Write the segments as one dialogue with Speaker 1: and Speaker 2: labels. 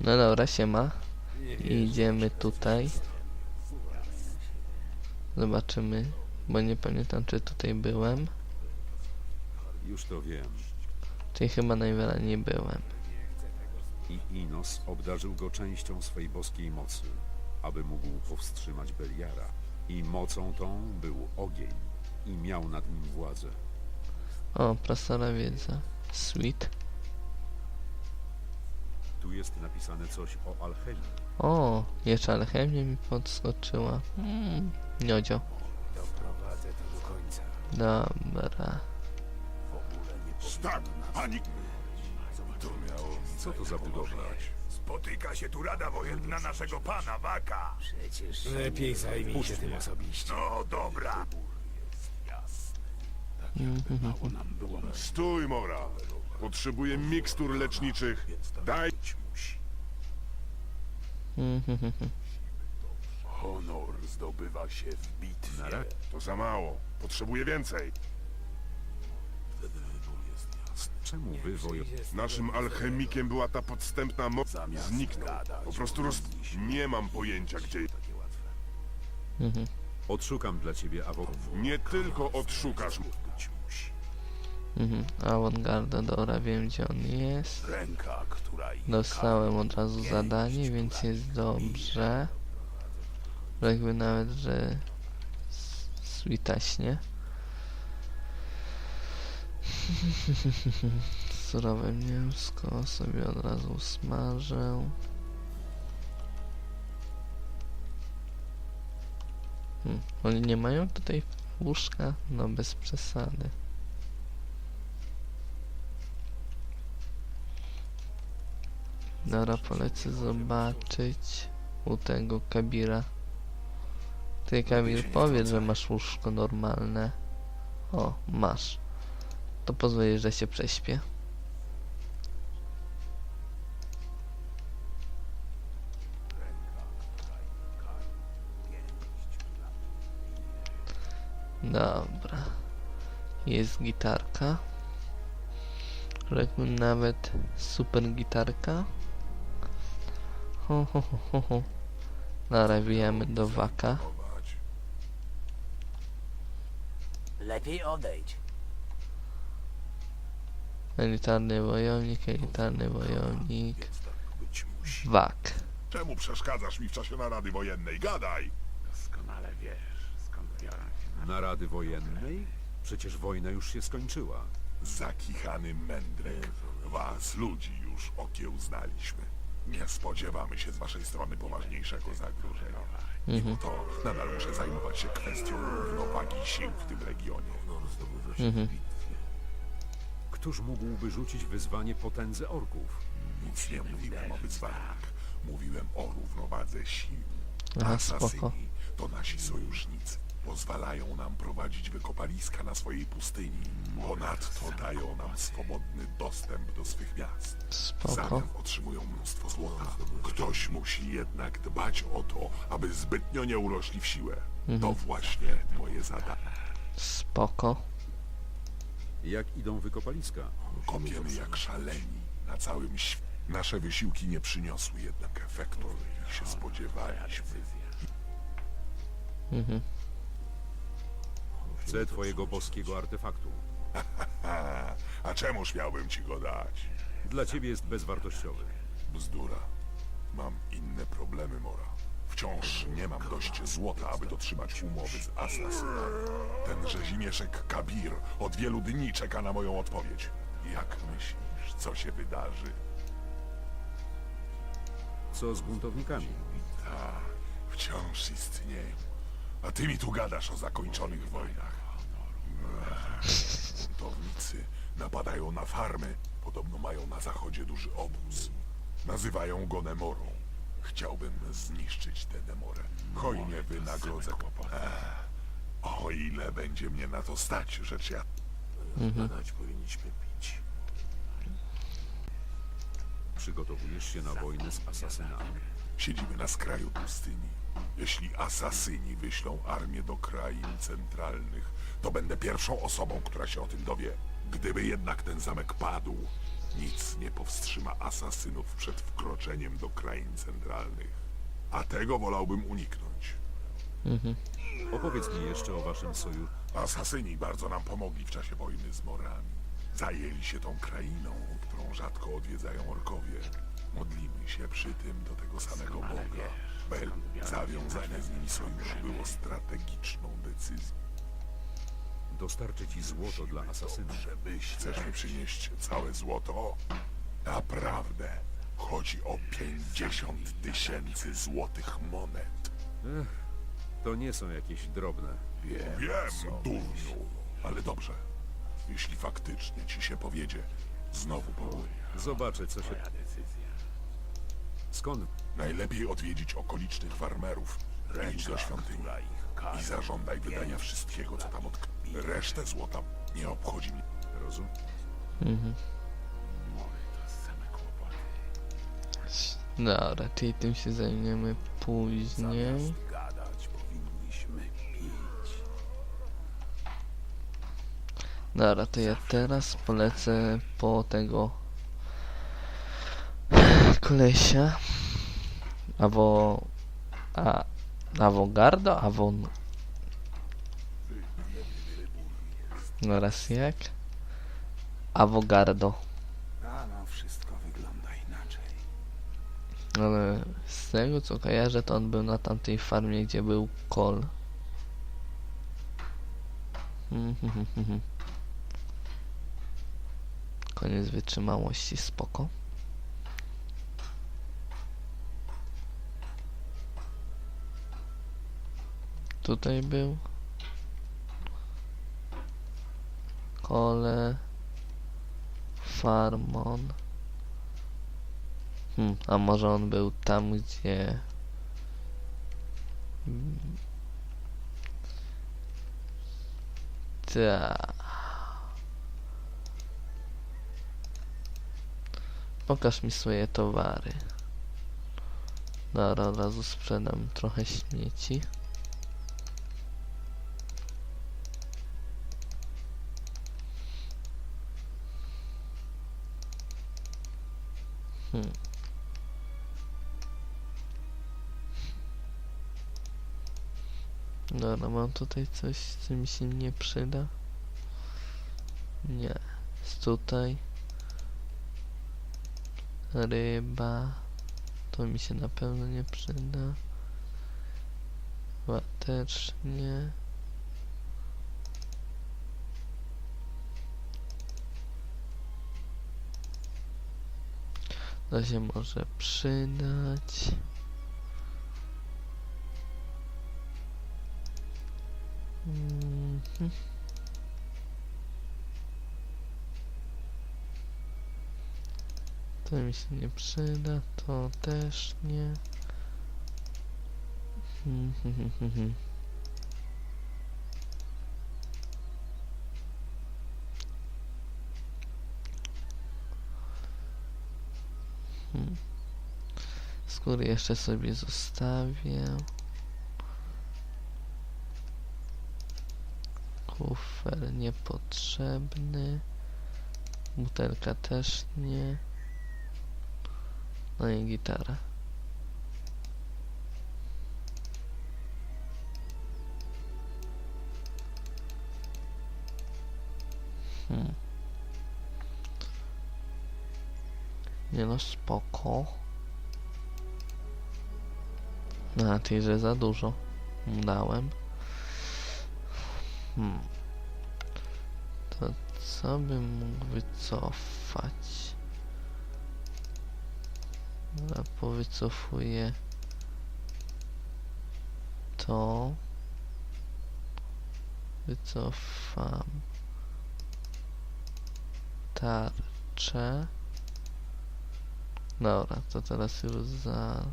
Speaker 1: No dobra, siema. Idziemy tutaj. Zobaczymy, bo nie pamiętam czy tutaj byłem.
Speaker 2: Już to wiem.
Speaker 1: Tutaj chyba najwiele nie byłem.
Speaker 2: I Inos obdarzył go częścią swej boskiej mocy, aby mógł powstrzymać Beliara. I mocą tą był ogień i miał nad nim władzę.
Speaker 1: O, prastara wiedza. Sweet.
Speaker 2: Jest napisane coś o alchemii.
Speaker 1: O, jeszcze alchemia mi podskoczyła. Mm, miodzio.
Speaker 3: Doprowadzę to do końca.
Speaker 1: Dobra.
Speaker 4: Tak, pani... To miało
Speaker 2: Co to za budowla?
Speaker 4: Spotyka się tu Rada Wojenna naszego pana, Waka.
Speaker 3: Przecież... Lepiej zajmij się tym osobiście.
Speaker 4: No dobra.
Speaker 1: Mhm.
Speaker 4: Stój, Mora. Potrzebuję mikstur leczniczych. Daj...
Speaker 1: Mhm.
Speaker 4: Honor zdobywa się w bitwie.
Speaker 2: Na
Speaker 4: To za mało. Potrzebuję więcej.
Speaker 2: Czemu wy wojo...
Speaker 4: Naszym alchemikiem była ta podstępna moc. Zniknął. Po prostu roz... Nie mam pojęcia, gdzie...
Speaker 1: Mhm.
Speaker 2: Odszukam dla ciebie awo...
Speaker 4: Nie tylko odszukasz.
Speaker 1: Mhm. Avantgarda, dobra, wiem gdzie on jest. Dostałem od razu zadanie, więc jest dobrze. Jakby nawet, że switaśnie. Surowe mięsko sobie od razu smażę. Hmm. Oni nie mają tutaj łóżka? No bez przesady. Dobra, polecę zobaczyć u tego Kabira. Ty Kabir, powiedz, że masz łóżko normalne. O, masz. To pozwolisz, że się prześpię. Dobra. Jest gitarka. Rzekłbym nawet super gitarka. Ho, ho, ho, ho, ho. Dobra, bijemy do waka.
Speaker 5: Lepiej odejdź.
Speaker 1: Elitarny wojownik, elitarny wojownik. Wak.
Speaker 4: Czemu przeszkadzasz mi w czasie narady wojennej? Gadaj!
Speaker 3: Doskonale wiesz, skąd biorą się
Speaker 2: Narady wojennej? Przecież wojna już się skończyła.
Speaker 4: Zakichany mędrek. Was, ludzi, już okiełznaliśmy. Nie spodziewamy się z waszej strony poważniejszego zagrożenia. Mimo to nadal muszę zajmować się kwestią równowagi sił w tym regionie.
Speaker 1: Mhm.
Speaker 2: Któż mógłby rzucić wyzwanie potędze orków?
Speaker 4: Nic nie mówiłem o wyzwaniach. Mówiłem o równowadze sił.
Speaker 1: Aha, spoko.
Speaker 4: Asasyni to nasi sojusznicy. Pozwalają nam prowadzić wykopaliska na swojej pustyni. Ponadto dają nam swobodny dostęp do swych miast. W
Speaker 1: Spoko.
Speaker 4: zamian otrzymują mnóstwo złota. Ktoś musi jednak dbać o to, aby zbytnio nie urośli w siłę. To właśnie moje zadanie.
Speaker 1: Spoko.
Speaker 2: Jak idą wykopaliska?
Speaker 4: Kopiemy jak szaleni na całym świecie. Nasze wysiłki nie przyniosły jednak efektu, jakich się spodziewaliśmy.
Speaker 1: Mhm.
Speaker 2: Chcę twojego boskiego artefaktu.
Speaker 4: A, czemuż miałbym ci go dać?
Speaker 2: Dla ciebie jest bezwartościowy.
Speaker 4: Bzdura. Mam inne problemy, Mora. Wciąż nie mam dość złota, aby dotrzymać umowy z asasynami. Ten rzezimieszek Kabir od wielu dni czeka na moją odpowiedź. Jak myślisz, co się wydarzy?
Speaker 2: Co z buntownikami?
Speaker 4: Tak, wciąż istnieją. A ty mi tu gadasz o zakończonych wojnach. Buntownicy napadają na farmy. Podobno mają na zachodzie duży obóz. Nazywają go Nemorą. Chciałbym zniszczyć tę Nemorę. Hojnie wynagrodzę. Ech, O ile będzie mnie na to stać, rzecz ja... powinniśmy pić.
Speaker 2: Przygotowujesz się na wojnę z asasynami.
Speaker 4: Siedzimy na skraju pustyni. Jeśli asasyni wyślą armię do krain centralnych, to będę pierwszą osobą, która się o tym dowie. Gdyby jednak ten zamek padł, Nic nie powstrzyma asasynów przed wkroczeniem do krain centralnych. A tego wolałbym uniknąć.
Speaker 1: Mhm.
Speaker 2: Opowiedz mi jeszcze o waszym sojuszu.
Speaker 4: Asasyni bardzo nam pomogli w czasie wojny z Morami. Zajęli się tą krainą, którą rzadko odwiedzają orkowie. Modlimy się przy tym do tego samego Boga. Bel, zawiązanie z nimi sojuszu było strategiczną decyzją.
Speaker 2: Dostarczę ci złoto dla asasynów.
Speaker 4: Żebyś chcesz mi przynieść całe złoto? Naprawdę. Chodzi o 50 tysięcy złotych monet.
Speaker 2: To nie są jakieś drobne.
Speaker 4: Wiem, durniu. Ale dobrze. Jeśli faktycznie ci się powiedzie, znowu powołuję.
Speaker 2: Zobaczę, co się...
Speaker 3: Twoja decyzja.
Speaker 2: Skąd?
Speaker 4: Najlepiej odwiedzić okolicznych farmerów. Idź do świątyni i zażądaj wydania wszystkiego, co tam odkrył. Resztę złota nie obchodzi mnie.
Speaker 2: Rozum?
Speaker 1: Mhm. Dobra, czyli tym się zajmiemy później.
Speaker 3: gadać powinniśmy pić.
Speaker 1: Dobra, to ja teraz polecę po tego kolesia. Awo... A... Awogardo? Awon... Oraz jak? Awogardo.
Speaker 3: A no, wszystko wygląda inaczej.
Speaker 1: Ale z tego co kojarzę, to on był na tamtej farmie, gdzie był kol. Mhm. Koniec wytrzymałości, spoko. Tutaj był. Kole. Farmon. Hmm, a może on był tam, gdzie... Ta. Pokaż mi swoje towary. Dobra, od razu sprzedam trochę śmieci. Hmm. Dobra, mam tutaj coś, co mi się nie przyda. Nie. Jest tutaj. Ryba. To mi się na pewno nie przyda. Chyba też nie. To się może przydać. Mhm. To mi się nie przyda, to też nie. Skóry jeszcze sobie zostawię. Kufer niepotrzebny. Butelka też nie. No i gitara. Hmm. Nie no, spoko. Na tej, że za dużo dałem. Hmm. To co bym mógł wycofać? Dobra, powycofuję to. Wycofam tarczę. Dobra, to teraz już za...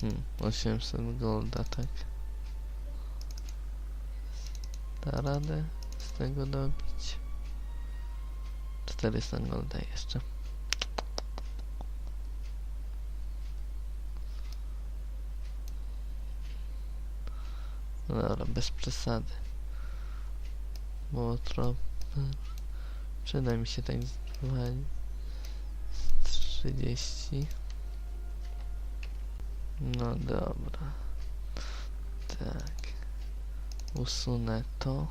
Speaker 1: Hmm, 800 golda, tak? Da radę z tego dobić? 400 golda jeszcze. No Dobra, bez przesady. Bo trochę... Przyda mi się tak z dwa- z 30. No dobra. Tak. Usunę to.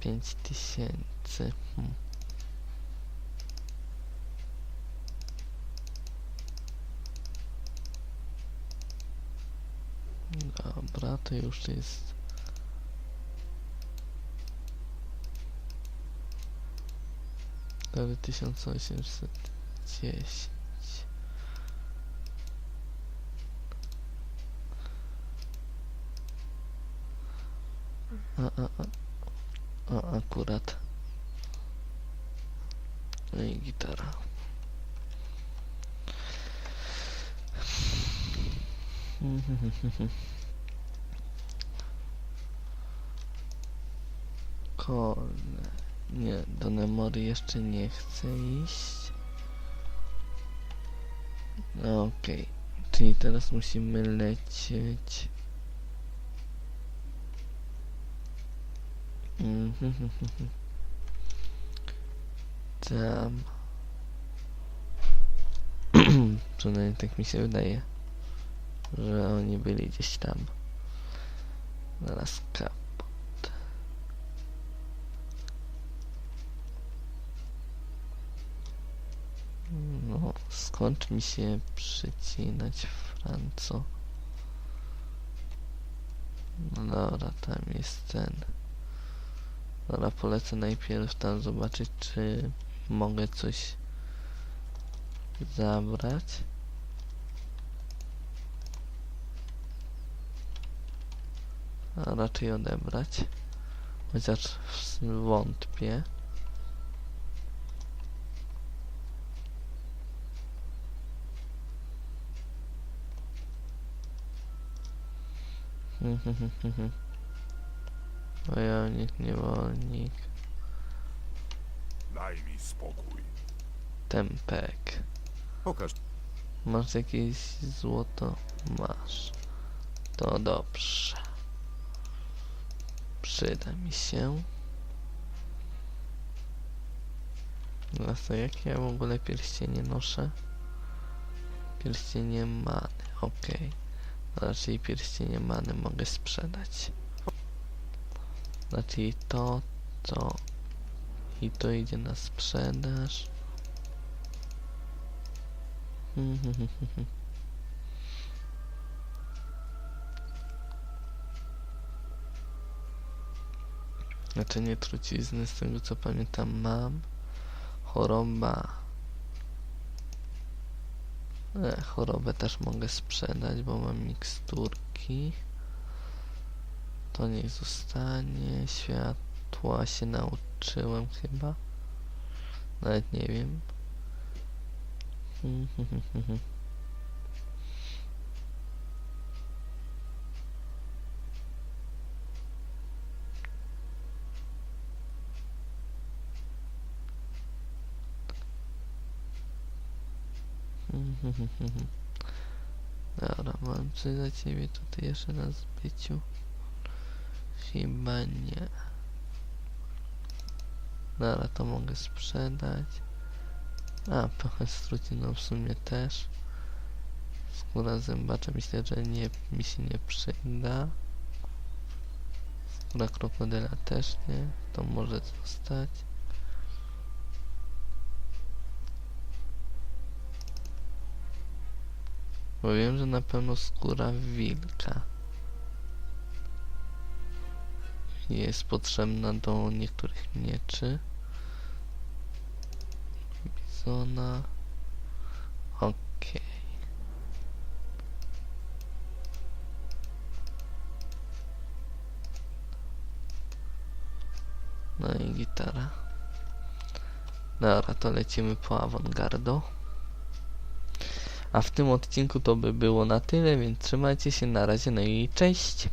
Speaker 1: 5000. Hmm. Dobra, to już jest. Cztery tysiące osiemset dziesięć. A, a, a. Akurat. No i gitara. Kolne. Nie, do Nemory jeszcze nie chcę iść. No okej. Czyli teraz musimy lecieć. Tam. Przynajmniej tak mi się wydaje, że oni byli gdzieś tam. Zaraz kapot. No, skończy mi się przycinać Franco. No dobra, tam jest ten. Dobra, polecę najpierw tam zobaczyć, czy mogę coś zabrać. A raczej odebrać. Chociaż wątpię. Wojownik, niewolnik,
Speaker 4: Daj mi spokój.
Speaker 1: tempek.
Speaker 2: Pokaż.
Speaker 1: Masz jakieś złoto? Masz. To dobrze. Przyda mi się. Teraz to jakie ja w ogóle pierścienie noszę? Pierścienie many, okej. Raczej pierścienie many mogę sprzedać. Znaczy to, to i to idzie na sprzedaż. Znaczy nie trucizny, z tego co pamiętam mam. Choroba. E, chorobę też mogę sprzedać, bo mam miksturki. To niech zostanie. Światła się nauczyłem chyba. Nawet nie wiem. Dobra, mam coś dla ciebie tutaj jeszcze na zbyciu? Chyba nie. Dobra, to mogę sprzedać. A, trochę struciną w sumie też. Skóra zębacza myślę, że nie, mi się nie przyda. Skóra krokodyla też nie. To może zostać. Bo wiem, że na pewno skóra wilka jest potrzebna do niektórych mieczy. Bizona. Okej. No i gitara. Dobra, to lecimy po awangardo. A w tym odcinku to by było na tyle, więc trzymajcie się na razie, no i cześć!